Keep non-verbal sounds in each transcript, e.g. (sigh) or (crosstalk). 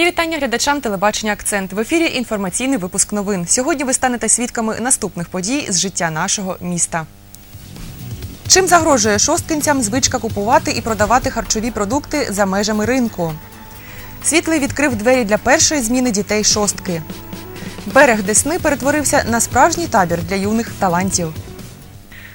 Мої вітання глядачам телебачення Акцент. В ефірі інформаційний випуск новин. Сьогодні ви станете свідками наступних подій з життя нашого міста. Чим загрожує шосткинцям звичка купувати і продавати харчові продукти за межами ринку? Світлий відкрив двері для першої зміни дітей шостки. Берег Десни перетворився на справжній табір для юних талантів.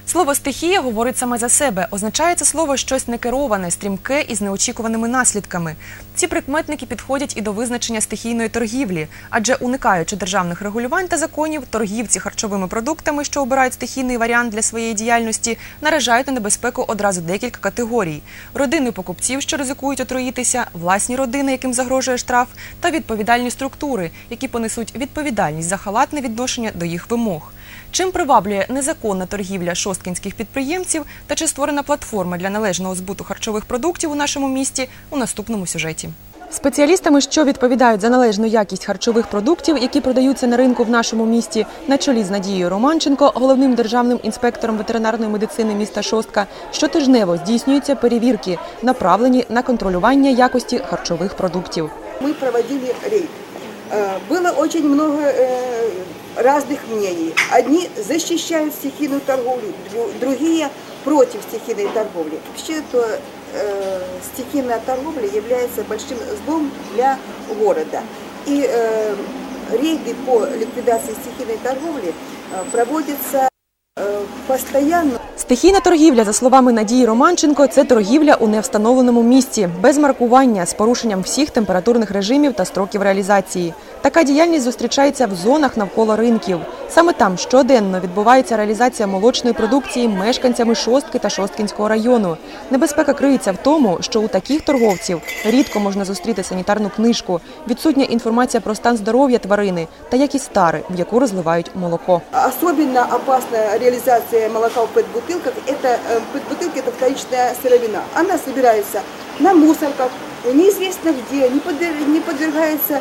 Слово стихія говорить саме за себе. Означає це слово щось некероване, стрімке і з неочікуваними наслідками. Ці прикметники підходять і до визначення стихійної торгівлі, адже уникаючи державних регулювань та законів, торгівці харчовими продуктами, що обирають стихійний варіант для своєї діяльності, наражають на небезпеку одразу декілька категорій: родини покупців, що ризикують отруїтися, власні родини, яким загрожує штраф, та відповідальні структури, які понесуть відповідальність за халатне відношення до їх вимог. Чим приваблює незаконна торгівля шосткінських підприємців та чи створена платформа для належного збуту харчових продуктів у нашому місті у наступному сюжеті. Спеціалістами, що відповідають за належну якість харчових продуктів, які продаються на ринку в нашому місті, на чолі з Надією Романченко, головним державним інспектором ветеринарної медицини міста Шостка, щотижнево здійснюються перевірки, направлені на контролювання якості харчових продуктів. мы проводили рейд. Э, Было очень много э, разных мнений. Одни защищают стихийную торговлю, дру- другие против стихийной торговли. Вообще, то э, стихийная торговля является большим злом для города. И э, рейды по ликвидации стихийной торговли э, проводятся постоянно. Стихійна торгівля, за словами Надії Романченко, це торгівля у невстановленому місці, без маркування, з порушенням всіх температурних режимів та строків реалізації. Така діяльність зустрічається в зонах навколо ринків. Саме там щоденно відбувається реалізація молочної продукції мешканцями Шостки та Шосткінського району. Небезпека криється в тому, що у таких торговців рідко можна зустріти санітарну книжку, відсутня інформація про стан здоров'я тварини та якість тари, в яку розливають молоко. Особенно опасна реализация молока в пэт-бутылках. Это э, пэт-бутылки – это вторичная сыровина. Она собирается на мусорках, неизвестно где, не, подвер- не подвергается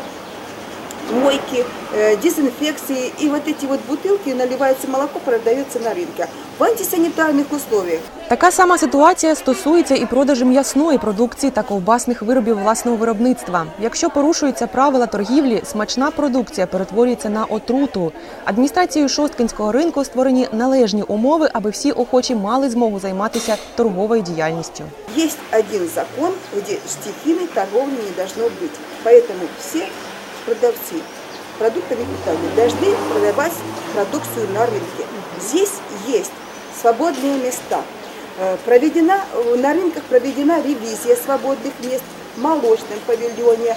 мойке, э, дезинфекции. И вот эти вот бутылки наливается молоко, продается на рынке в антисанитарных условиях. Така сама ситуація стосується і продажу м'ясної продукції та ковбасних виробів власного виробництва. Якщо порушуються правила торгівлі, смачна продукція перетворюється на отруту. Адміністрацією Шосткинського ринку створені належні умови, аби всі охочі мали змогу займатися торговою діяльністю. Есть один закон, где стихийной торговли не должно быть. Поэтому все продавцы продуктами питания должны продавать продукцию на рынке. Здесь есть свободные места. Э, Проведена, э, на рынках проведена ревизия свободных мест в молочном павильоне,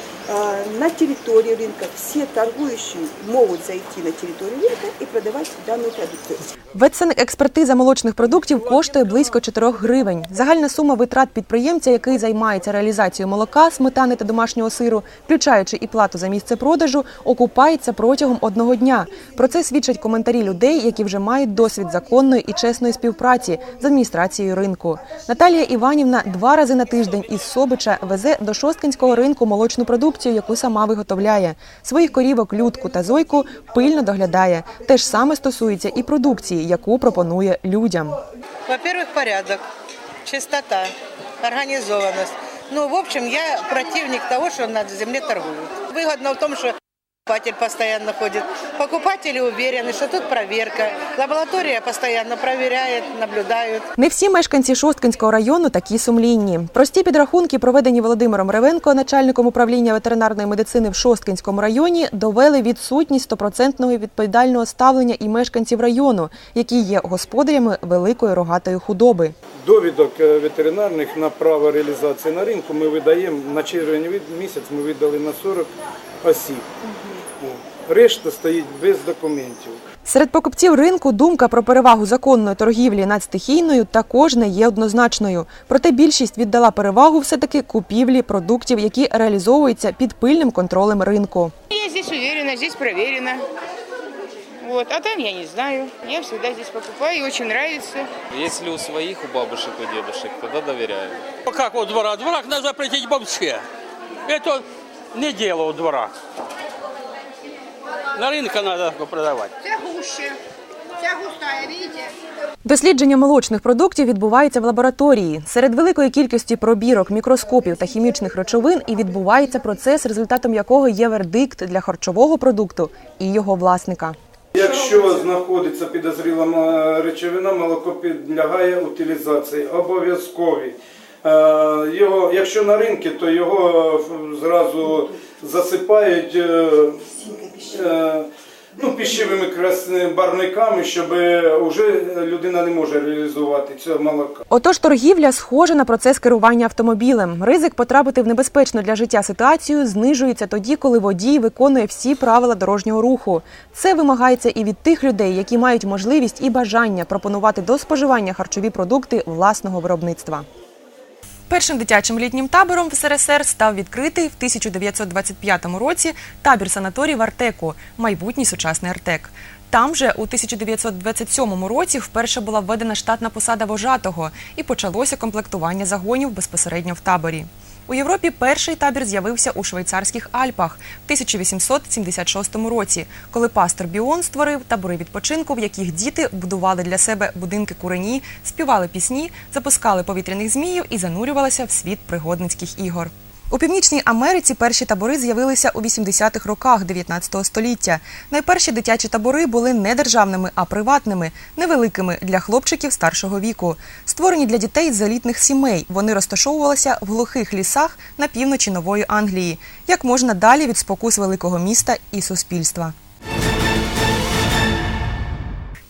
на территории рынка. Все торгующие могут зайти на территорию рынка и продавать данную продукцию. Ветсанекспертиза молочних продуктів коштує близько 4 гривень. Загальна сума витрат підприємця, який займається реалізацією молока, сметани та домашнього сиру, включаючи і плату за місце продажу, окупається протягом одного дня. Про це свідчать коментарі людей, які вже мають досвід законної і чесної співпраці з адміністрацією ринку. Наталія Іванівна два рази на тиждень із Собича везе до Шосткинського ринку молочну продукцію, яку сама виготовляє. Своїх корівок, людку та зойку пильно доглядає. Те ж саме стосується і продукції, яку пропонує людям. Во-первых, порядок, чистота, організованість. Ну, в общем, я противник того, що на землі торгують. Вигодно в тому, что покупатель постоянно ходит. Покупатели уверены, что тут проверка. Лаборатория постоянно проверяет, наблюдают. Не всі мешканці Шосткинського району такі сумлінні. Прості підрахунки, проведені Володимиром Ревенко, начальником управління ветеринарної медицини в Шосткинському районі, довели відсутність стопроцентного відповідального ставлення і мешканців району, які є господарями великої рогатої худоби. Довідок е, ветеринарних на право реалізації на ринку ми видаємо на червень від- місяць. Ми видали на 40 осіб. Решта стоїть без документів. Серед покупців ринку думка про перевагу законної торгівлі над стихійною також не є однозначною. Проте більшість віддала перевагу все-таки купівлі продуктів, які реалізовуються під пильним контролем ринку. Я здесь уверена, здесь проверено. Вот. А там я не знаю. Я всегда здесь покупаю и очень нравится. Если у своих, у бабушек, у дедушек, тогда доверяю. Ну, Как у двора? Дворак надо запретить вообще. Это не дело у двора. На рынке надо продавать. Це гуще. Дослідження молочних продуктів відбувається в лабораторії. Серед великої кількості пробірок, мікроскопів та хімічних речовин і відбувається процес, результатом якого є вердикт для харчового продукту і його власника. Якщо знаходиться підозріла речовина, молоко підлягає утилізації. Обов'язкові. Е, Його, якщо на ринку, то його е, зразу засипають е, е, ну, піщевими крас- барниками, щоб вже людина не може реалізувати цього молока. Отож, торгівля схожа на процес керування автомобілем. Ризик потрапити в небезпечну для життя ситуацію знижується тоді, коли водій виконує всі правила дорожнього руху. Це вимагається і від тих людей, які мають можливість і бажання пропонувати до споживання харчові продукти власного виробництва. Першим дитячим літнім табором в СРСР став відкритий в 1925 році табір санаторій в Артеку, майбутній сучасний Артек. Там же у 1927 році вперше була введена штатна посада вожатого і почалося комплектування загонів безпосередньо в таборі. У Європі перший табір з'явився у швейцарських Альпах в 1876 році, коли пастор Біон створив табори відпочинку, в яких діти будували для себе будинки курені, співали пісні, запускали повітряних зміїв і занурювалися в світ пригодницьких ігор. У Північній Америці перші табори з'явилися у 80-х роках 19 століття. Найперші дитячі табори були не державними, а приватними, невеликими для хлопчиків старшого віку. Створені для дітей з елітних сімей. Вони розташовувалися в глухих лісах на півночі Нової Англії, як можна далі від спокус великого міста і суспільства.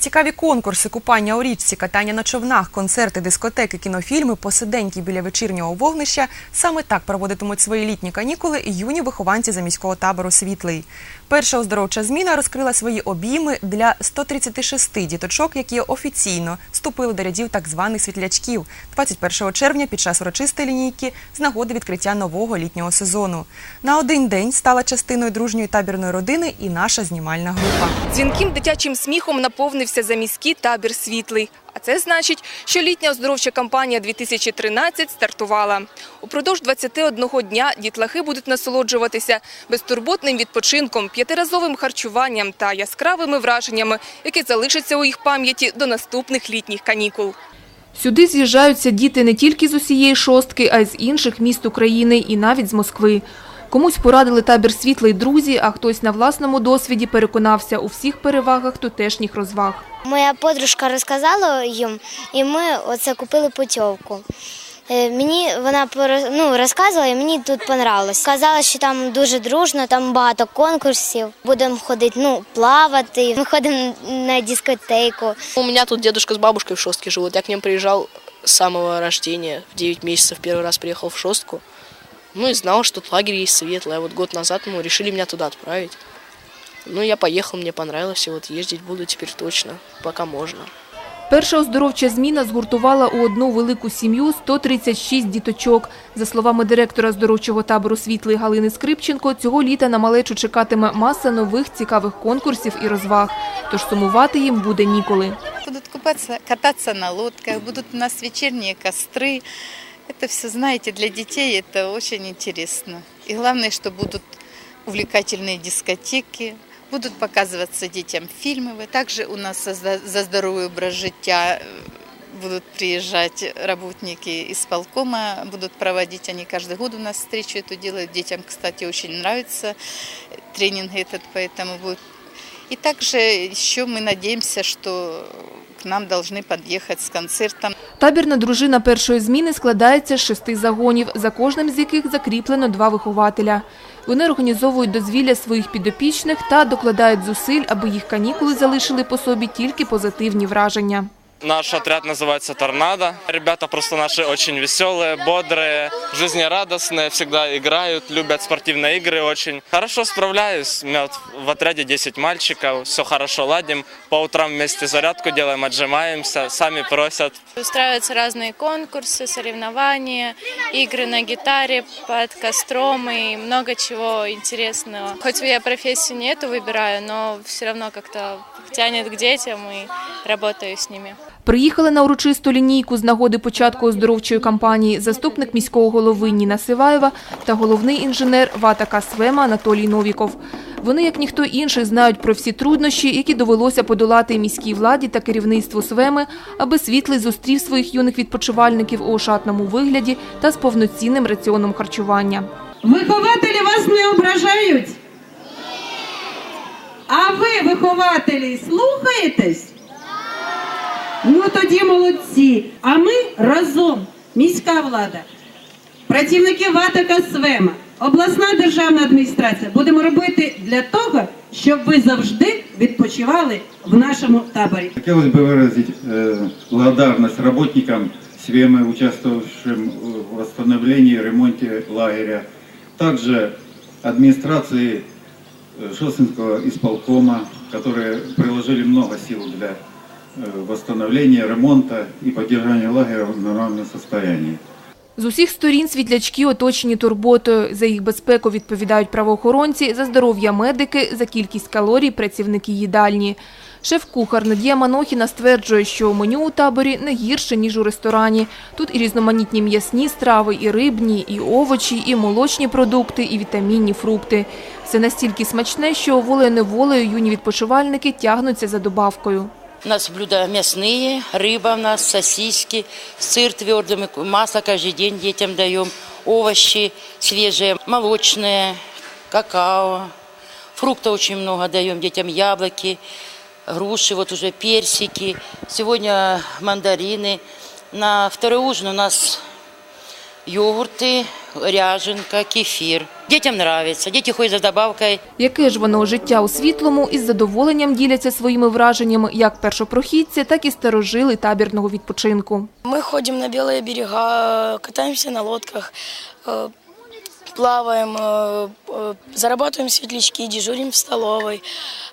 Цікаві конкурси, купання у річці, катання на човнах, концерти, дискотеки, кінофільми, посиденьки біля вечірнього вогнища. Саме так проводитимуть свої літні канікули юні вихованці заміського табору Світлий. Перша оздоровча зміна розкрила свої обійми для 136 діточок, які офіційно вступили до рядів так званих світлячків 21 червня під час урочистої лінійки з нагоди відкриття нового літнього сезону. На один день стала частиною дружньої табірної родини і наша знімальна група. Дзвінким дитячим сміхом наповнився заміський табір світлий. А це значить, що літня оздоровча кампанія 2013 стартувала. Упродовж 21 дня дітлахи будуть насолоджуватися безтурботним відпочинком, п'ятиразовим харчуванням та яскравими враженнями, які залишаться у їх пам'яті до наступних літніх канікул. Сюди з'їжджаються діти не тільки з усієї шостки, а й з інших міст України і навіть з Москви. Комусь порадили табір світлий друзі, а хтось на власному досвіді переконався у всіх перевагах тутешніх розваг. Моя подружка розказала їм, і ми оце купили путівку. Е, Мені вона ну, розказувала, і мені тут понравилось. Казала, що там дуже дружно, там багато конкурсів. Будемо ходити, ну, плавати. Ми ходимо на дискотеку. У меня тут дедушка с бабушкой в Шостке живут. Я к ним приезжал с самого рождения. В 9 месяцев первый раз приехал в Шостку. Ну и знал, что тут лагерь есть светлый. А вот год назад ну, решили меня туда отправить. Ну, я поехал, мне понравилось. И вот ездить буду теперь точно, пока можно. Перша оздоровча зміна згуртувала у одну велику сім'ю 136 діточок. За словами директора оздоровчого табору «Світлий» Галини Скрипченко, цього літа на малечу чекатиме маса нових цікавих конкурсів і розваг. Тож сумувати їм буде ніколи. Будут купаться, кататься на лодках, будут у нас вечерние костры. Это все, знаете, для детей это очень интересно. И главное, что будут увлекательные дискотеки, будут показываться детям фильмы. Также у нас за здоровый образ життя э, будут приезжать работники из полкома, будут проводить, они каждый год у нас встречу эту делают. Детям, кстати, очень нравится тренинг этот, поэтому будет и также еще мы надеемся, что к нам должны подъехать с концертом. Табірна дружина першої зміни складається з шести загонів, за кожним з яких закріплено два вихователя. Вони організовують дозвілля своїх підопічних та докладають зусиль, аби їх канікули залишили по собі тільки позитивні враження. Наш отряд называется «Торнадо». Ребята просто наши очень веселые, бодрые, жизнерадостные, всегда играют, любят спортивные игры очень. Хорошо справляюсь. У меня в отряде 10 мальчиков, все хорошо ладим. По утрам вместе зарядку делаем, отжимаемся, сами просят. Устраиваются разные конкурсы, соревнования, игры на гитаре под костром и много чего интересного. Хоть я профессию не эту выбираю, но все равно как-то тянет к детям и работаю с ними. Приїхали на урочисту лінійку з нагоди початку оздоровчої кампанії заступник міського голови Ніна Сиваєва та головний інженер Ватака Свема Анатолій Новіков. Вони, як ніхто інший, знають про всі труднощі, які довелося подолати міській владі та керівництву Свеми, аби світлий зустрів своїх юних відпочивальників у ошатному вигляді та з повноцінним раціоном харчування. Вихователі вас не ображають? А ви, вихователі, слухаєтесь? Ну тоді молодці. А ми разом, міська влада, працівники ВАТАКа СВЕМа, обласна державна адміністрація будемо робити для того, щоб ви завжди відпочивали в нашому таборі. Хотелось бы выразить э, благодарность работникам СВЕМы, участвовавшим в восстановлении и ремонте лагеря, также администрации э, Шосинского исполкома, которые приложили много сил для э, восстановления, ремонта и поддержания лагеря в нормальном состоянии. З усіх сторін світлячки оточені турботою. За їх безпеку відповідають правоохоронці, за здоров'я медики, за кількість калорій працівники їдальні. Шеф-кухар Надія Манохіна стверджує, що меню у таборі не гірше, ніж у ресторані. Тут і різноманітні м'ясні страви, і рибні, і овочі, і молочні продукти, і вітамінні фрукти. Все настільки смачне, що волею-неволею юні відпочивальники тягнуться за добавкою. У нас блюда мясные, рыба у нас, сосиски, сыр твердый, мы масло каждый день детям даем, овощи свежие, молочные, какао, фрукты очень много даем детям, яблоки, груши, вот уже персики, сегодня мандарины. На второй ужин у нас йогурты, ряженка, кефир. Детям нравится, дети ходят за добавкой. Яке ж воно життя у світлому із задоволенням діляться своїми враженнями як першопрохідці, так і старожили табірного відпочинку. Мы ходим на белые берега, катаемся на лодках, э, плаваем, э, э, зарабатываем светлячки, дежурим в столовой,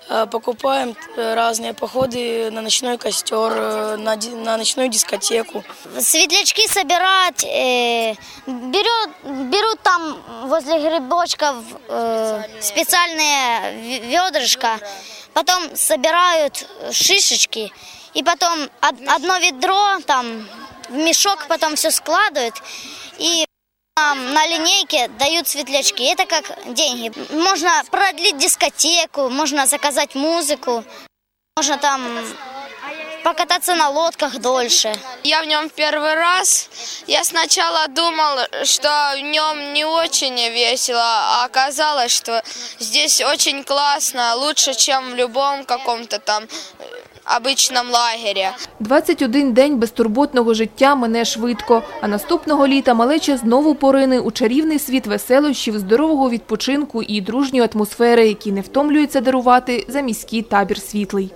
э, покупаем разные походы на ночной костер, на, на ночную дискотеку. Светлячки собирать, э, берет, берут там возле грибочков э, специальные ведрышко, потом собирают шишечки, и потом од- одно ведро там в мешок потом все складывают, и на линейке дают светлячки. Это как деньги. Можно продлить дискотеку, можно заказать музыку, можно там покататься на лодках дольше. Я в нем первый раз. Я сначала думал, что в нем не очень весело, а оказалось, что здесь очень классно, лучше, чем в любом каком-то там э, лагері. лагере. 21 день безтурботного життя мине швидко, а наступного літа малеча знову порине у чарівний світ веселощів, здорового відпочинку і дружньої атмосфери, які не втомлюються дарувати за міський табір світлий.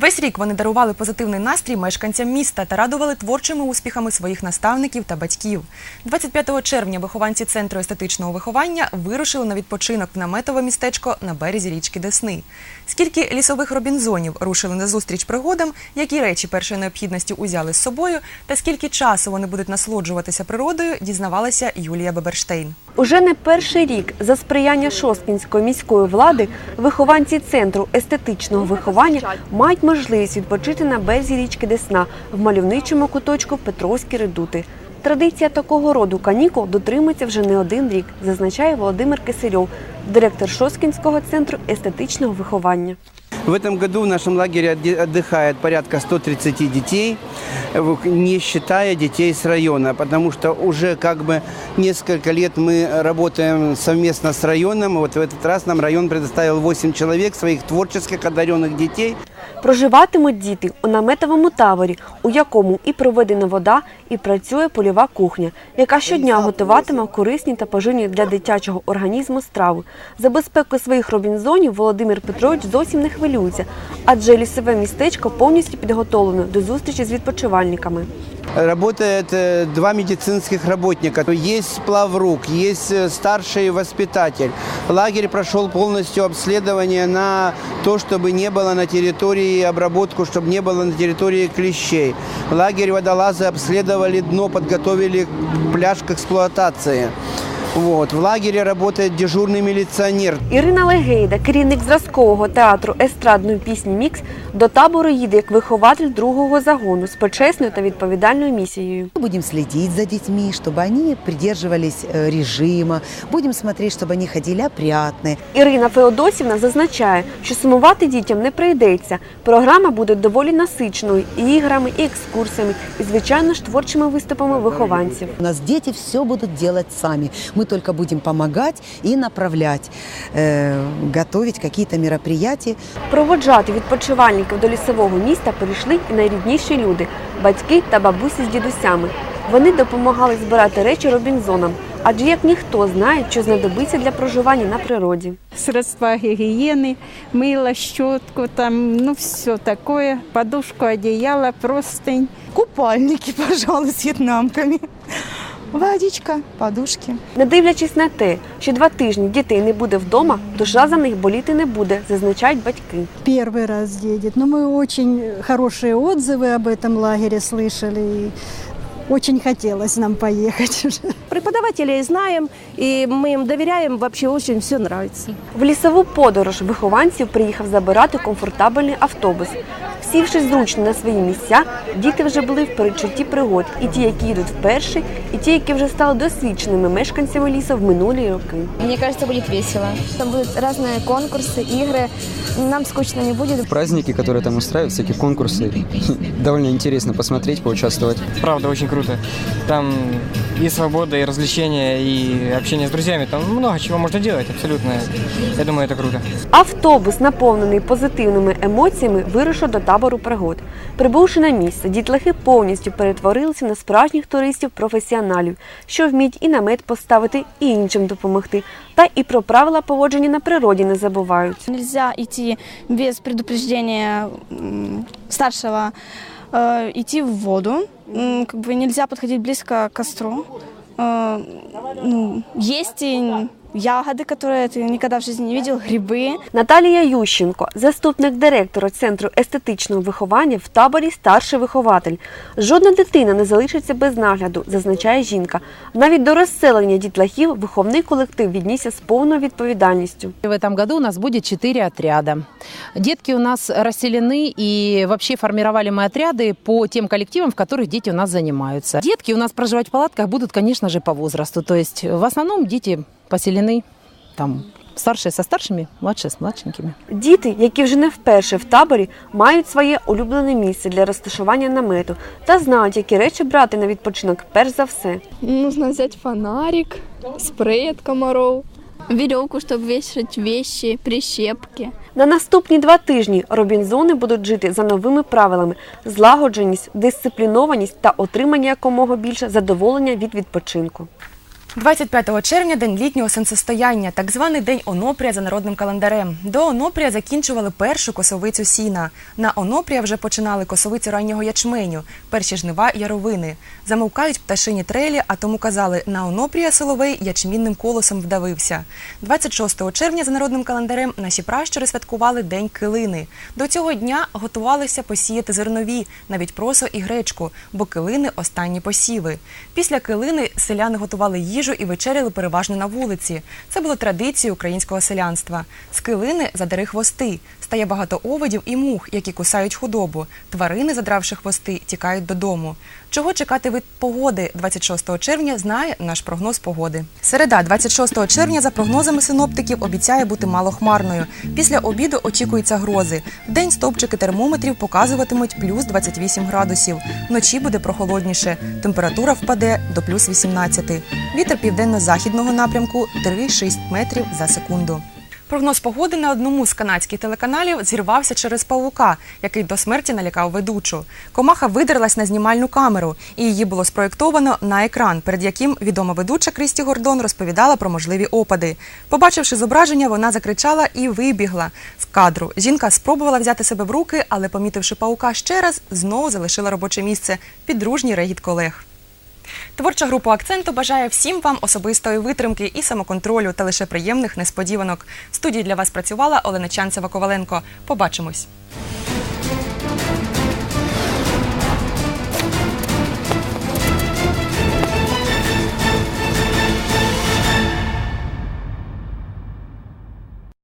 Весь рік вони дарували позитивний настрій мешканцям міста та радували творчими успіхами своїх наставників та батьків. 25 червня вихованці центру естетичного виховання вирушили на відпочинок в наметове містечко на березі річки Десни. Скільки лісових робінзонів рушили на зустріч пригодам, які речі першої необхідності узяли з собою, та скільки часу вони будуть насолоджуватися природою, дізнавалася Юлія Беберштейн. Уже не перший рік за сприяння Шосткінської міської влади вихованці центру естетичного виховання мають можливість відпочити на березі річки Десна в мальовничому куточку Петровські редути. Традиція такого роду канікул дотримується вже не один рік, зазначає Володимир Кисельов, директор Шоскінського центру естетичного виховання. В этом году в нашем лагере отде- отдыхает порядка 130 детей, э, не считая детей с района, потому что уже как бы несколько лет мы работаем совместно с районом. Вот в этот раз нам район предоставил 8 человек своих творческих одаренных детей. Проживатимуть діти у наметовому таборі, у якому і проведена вода, і працює польова кухня, яка щодня готуватиме корисні та поживні для дитячого організму страви. За безпеку своїх робінзонів Володимир Петрович зовсім не хвилюється, адже лісове містечко повністю підготовлено до зустрічі з відпочивальниками. Работает э, два медицинских работника. Есть сплаврук, есть э, старший воспитатель. Лагерь прошел полностью обследование на то, чтобы не было на территории обработку, чтобы не было на территории клещей. Лагерь водолазы обследовали дно, подготовили пляж к эксплуатации. Вот. В лагере работает дежурный милиционер. Ірина Легейда, керівник зразкового театру естрадної пісні Мікс, до табору їде як вихователь другого загону з почесною та відповідальною місією. Будем следить за детьми, чтобы они придерживались э, режима. Будем смотреть, чтобы они ходили опрятные. Ірина Феодосівна зазначає, що сумувати дітям не прийдеться. Програма буде доволі насиченою і іграми, і екскурсіями, і звичайно ж творчими виступами вихованців. У нас дети все будут делать сами. Мы только будем помогать и направлять, э, готовить какие-то мероприятия. Проводжати відпочивальників до лісового міста прийшли і найрідніші люди батьки та бабусі з дідусями. Вони допомагали збирати речі Робінзонам, адже як ніхто знає, що знадобиться для проживання на природі. средства гигиены, мыло, щетку, там, ну все такое, подушку, одеяло, простынь. Купальники, (laughs) пожалуй, с вьетнамками. Водичка, подушки. Не дивлячись на те, що два тижні дітей не буде вдома, душа за них боліти не буде, зазначають батьки. Первый раз едет. Но мы очень хорошие отзывы об этом лагере слышали. И очень хотелось нам поехать уже. (laughs) Преподавателей знаем, и мы им доверяем, вообще очень все нравится. В лісову подорож вихованців приїхав забирати комфортабельний автобус. Сівши зручно на свої місця, діти вже були в передчутті пригод. І ті, які йдуть вперше, і ті, які вже стали досвідченими мешканцями лісу в минулі роки. Мне кажется, будет весело. Там будут разные конкурсы, игры. Нам скучно не будет. Праздники, которые там устраивают, всякие конкурсы. (laughs) Довольно интересно посмотреть, поучаствовать. Правда, очень круто. Там и свобода, и развлечения, и общение с друзьями. Там много чего можно делать, абсолютно. Я думаю, это круто. Автобус, наповнений позитивними емоціями, вирушив до табору пригод. Прибувши на місце, дітлахи повністю перетворилися на справжніх туристів-професіоналів, що вміють і намет поставити, і іншим допомогти, та і про правила поводження на природі не забувають. Нельзя идти без предупреждения м, старшего, э, идти в воду. Как бы нельзя подходить близко к костру. Э, ну, Есть и ягоды, которые ты никогда в жизни не видел, грибы. Наталія Ющенко, заступник директора Центру естетичного виховання в таборі старший вихователь. Жодна дитина не залишиться без нагляду, зазначає жінка. Навіть до розселення дітлахів виховний колектив віднісся з повною відповідальністю. В этом году у нас будет четыре отряда. Детки у нас расселены и вообще формировали мы отряды по тем коллективам, в которых дети у нас занимаются. Детки у нас проживать в палатках будут, конечно же, по возрасту. То есть в основном дети поселены там старшие со старшими, младшие с младшенькими. Діти, які вже не вперше в таборі, мають своє улюблене місце для розташування намету та знають, які речі брати на відпочинок перш за все. Нужно взять фонарик, спрей от комаров, веревку, чтобы вешать вещи, прищепки. На наступні два тижні робінзони будуть жити за новими правилами: злагодженість, дисциплінованість та отримання якомога більше задоволення від відпочинку. 25 червня день літнього сонцестояння, так званий день Онопрія за народним календарем. До Онопрія закінчували першу косовицю сіна. На Онопрія вже починали косовицю раннього ячменю, перші жнива яровини. Замовкають пташині трелі, а тому казали на Онопрія соловей ячмінним колосом вдавився. 26 червня за народним календарем наші пращури святкували День килини. До цього дня готувалися посіяти зернові, навіть просо і гречку, бо килини останні посіви. Після килини селяни готували їжу і вечеряли переважно на вулиці. Це було традицією українського селянства. З килини задери хвости. Стає багато оводів і мух, які кусають худобу. Тварини, задравши хвости, тікають додому. Чого чекати від погоди 26 червня, знає наш прогноз погоди. Середа, 26 червня, за прогнозами синоптиків, обіцяє бути малохмарною. Після обіду очікуються грози. Вдень стовпчики термометрів показуватимуть плюс 28 градусів. Вночі буде прохолодніше. Температура впаде до плюс 18. Вітер південно-західного напрямку 3-6 метрів за секунду. Прогноз погоди на одному з канадських телеканалів зірвався через павука, який до смерті налякав ведучу. Комаха видерлась на знімальну камеру, і її було спроєктовано на екран, перед яким відома ведуча Крісті Гордон розповідала про можливі опади. Побачивши зображення, вона закричала і вибігла з кадру. Жінка спробувала взяти себе в руки, але, помітивши павука ще раз, знову залишила робоче місце під дружній регіт колег. Творча група акценту бажає всім вам особистої витримки і самоконтролю та лише приємних несподіванок. В студії для вас працювала Олена Чанцева Коваленко. Побачимось.